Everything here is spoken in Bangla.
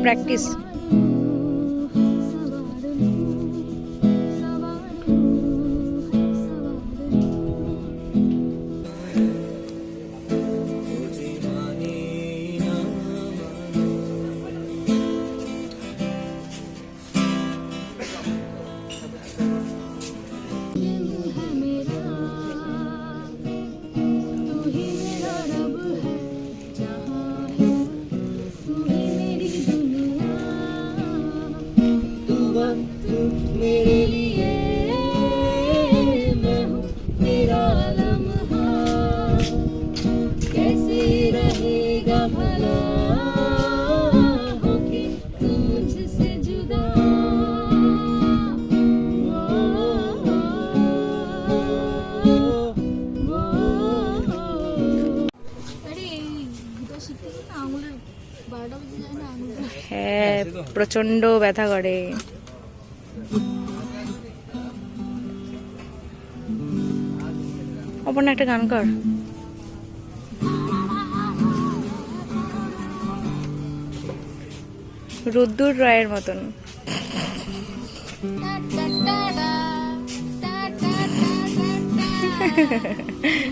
practice. হ্যাঁ প্রচণ্ড ব্যথা করে। অপর্ণা একটা গান কর। রুদ্দুর রায়ের মতন।